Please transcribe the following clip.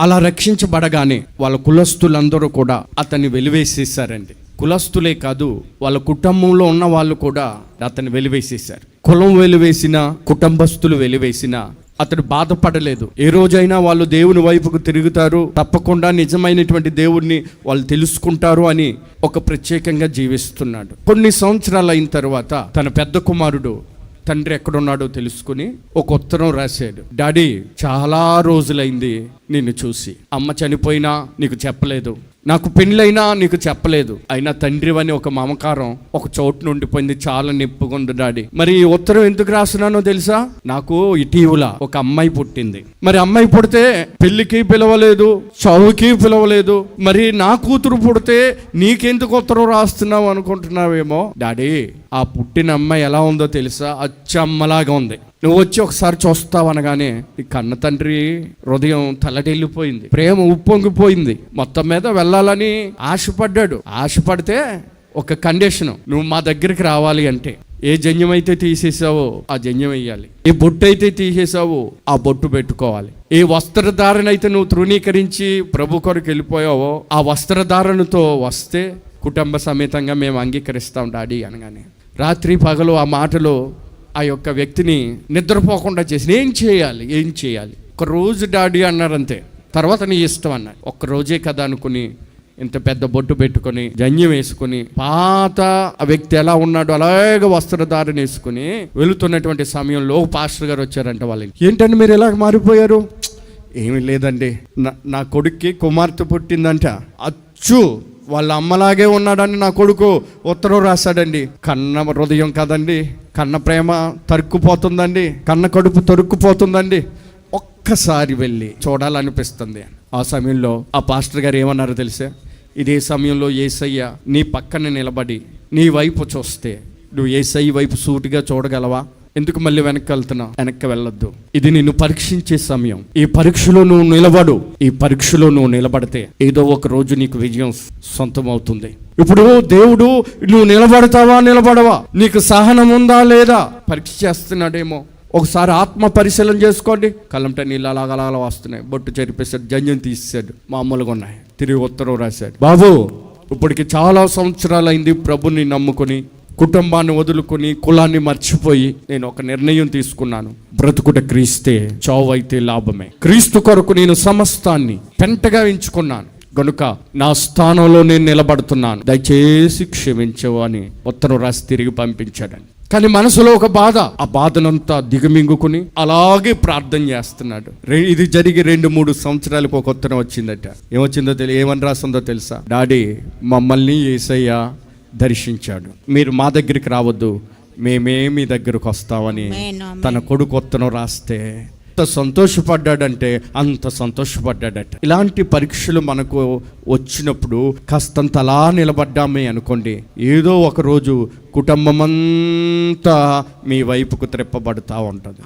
అలా రక్షించబడగానే వాళ్ళ కులస్తులందరూ కూడా అతన్ని వెలివేసేసారండి కులస్తులే కాదు వాళ్ళ కుటుంబంలో ఉన్న వాళ్ళు కూడా అతన్ని వెలివేసేశారు. కులం వెలివేసిన కుటుంబస్తులు వెలివేసిన అతడు బాధపడలేదు. ఏ రోజైనా వాళ్ళు దేవుని వైపుకు తిరుగుతారు తప్పకుండా నిజమైనటువంటి దేవుడిని వాళ్ళు తెలుసుకుంటారు అని ఒక ప్రత్యేకంగా జీవిస్తున్నాడు. కొన్ని సంవత్సరాలు అయిన తర్వాత తన పెద్ద కుమారుడు తండ్రి ఎక్కడున్నాడో తెలుసుకుని ఒక ఉత్తరం రాశాడు. డాడీ చాలా రోజులైంది నిన్ను చూసి. అమ్మ చనిపోయినా నీకు చెప్పలేదు. నాకు పెళ్ళైనా నీకు చెప్పలేదు. అయినా తండ్రి అని ఒక మమకారం ఒక చోటు నుండిపోయింది చాలా నిప్పుకుంది డాడీ. మరి ఈ ఉత్తరం ఎందుకు రాస్తున్నానో తెలుసా? నాకు ఇటీవల ఒక అమ్మాయి పుట్టింది. మరి అమ్మాయి పుడితే పెళ్ళికి పిలవలేదు చదువుకి పిలవలేదు. మరి నా కూతురు పుడితే నీకెందుకు ఉత్తరం రాస్తున్నావు అనుకుంటున్నావేమో? డాడీ ఆ పుట్టిన అమ్మాయి ఎలా ఉందో తెలుసా? అచ్చమ్మలాగా ఉంది. నువ్వు వచ్చి ఒకసారి చూస్తావు అనగానే ఈ కన్న తండ్రి హృదయం తలటెల్లిపోయింది ప్రేమ ఉప్పొంగిపోయింది మొత్తం మీద వెళ్ళాలని ఆశపడ్డాడు. ఆశపడితే ఒక కండిషన్ నువ్వు మా దగ్గరికి రావాలి అంటే ఏ జన్యం అయితే తీసేసావో ఆ జన్యం వేయాలి ఏ బొట్టు అయితే తీసేసావో ఆ బొట్టు పెట్టుకోవాలి. ఏ వస్త్రధారణ అయితే నువ్వు తృణీకరించి ప్రభు కొరకు వెళ్ళిపోయావో ఆ వస్త్రధారణతో వస్తే కుటుంబ సమేతంగా మేము అంగీకరిస్తాం డాడీ అనగానే. రాత్రి పగలు ఆ మాటలు ఆ యొక్క వ్యక్తిని నిద్రపోకుండా చేసి ఏం చేయాలి? ఏం చేయాలి? ఒక రోజు డాడీ అన్నారంతే తర్వాత నీ ఇష్టం అన్నారు. ఒక్క రోజే కదా అనుకుని ఇంత పెద్ద బొట్టు పెట్టుకొని జన్యం వేసుకుని పాత ఆ వ్యక్తి ఎలా ఉన్నాడో అలాగే వస్త్రధారణ వేసుకుని వెళుతున్నటువంటి సమయంలో పాస్టర్ గారు వచ్చారంట వాళ్ళకి ఏంటండి మీరు ఎలా మారిపోయారు? ఏమీ లేదండి. నా నా కొడుక్కి కుమార్తె పుట్టిందంట. అచ్చు వాళ్ళ అమ్మలాగే ఉన్నాడని నా కొడుకు. ఉత్తరం రాశాడండి. కన్న హృదయం కదండి. కన్న ప్రేమ తరుక్కుపోతుందండి. కన్న కడుపు తరుక్కుపోతుందండి. ఒక్కసారి వెళ్ళి చూడాలనిపిస్తుంది. ఆ సమయంలో ఆ పాస్టర్ గారు ఏమన్నారో తెలుసా? ఇదే సమయంలో ఏసయ్య నీ పక్కన నిలబడి నీ వైపు చూస్తే నువ్వు ఏసయ్య వైపు సూటిగా చూడగలవా? ఎందుకు మళ్ళీ వెనక్కి వెళ్తున్నావు? వెనక్కి వెళ్ళొద్దు. ఇది నిన్ను పరీక్షించే సమయం. ఈ పరీక్షలో నువ్వు నిలబడు. ఈ పరీక్షలో నువ్వు నిలబడితే ఏదో ఒక రోజు నీకు విజయం సొంతం అవుతుంది ఇప్పుడు దేవుడు నువ్వు నిలబడతావా నిలబడవా? నీకు సహనం ఉందా లేదా? పరీక్ష చేస్తున్నాడేమో. ఒకసారి ఆత్మ పరిశీలన చేసుకోండి. కలంట నీళ్ళు అలాగలా వస్తున్నాయి. బొట్టు చెరిపేశాడు జంజం తీసేశాడు మామూలుగా ఉన్నాయి. తిరిగి ఉత్తరం రాశాడు. బాబు ఇప్పటికి చాలా సంవత్సరాలు అయింది ప్రభుని నమ్ముకొని. కుటుంబాన్ని వదులుకొని కులాన్ని మర్చిపోయి నేను ఒక నిర్ణయం తీసుకున్నాను. బ్రతుకుట క్రీస్తే చావు అయితే లాభమే. క్రీస్తు కొరకు నేను సమస్తాన్ని పెంటగా ఎంచుకున్నాను. గనుక నా స్థానంలో నేను నిలబడుతున్నాను. దయచేసి క్షమించవు అని ఉత్తరం రాసి తిరిగి పంపించాడని కానీ మనసులో ఒక బాధ. ఆ బాధనంతా దిగమింగుకుని అలాగే ప్రార్థన చేస్తున్నాడు. ఇది జరిగి రెండు మూడు సంవత్సరాలకు ఒక ఉత్తరం వచ్చిందట. ఏమొచ్చిందో తెలియ ఏమని రాసిందో తెలుసా? డాడీ మమ్మల్ని ఏసయ్యా దర్శించాడు. మీరు మా దగ్గరికి రావద్దు. మేమే మీ దగ్గరకు వస్తామని. తన కొడుకు ఉత్తరం రాస్తే అంత సంతోషపడ్డాడంటే అంత సంతోషపడ్డాడట. ఇలాంటి పరీక్షలు మనకు వచ్చినప్పుడు కాస్తంత అలా నిలబడ్డామే అనుకోండి. ఏదో ఒక రోజు కుటుంబమంతా మీ వైపుకు త్రెప్పబడుతూ ఉంటుంది.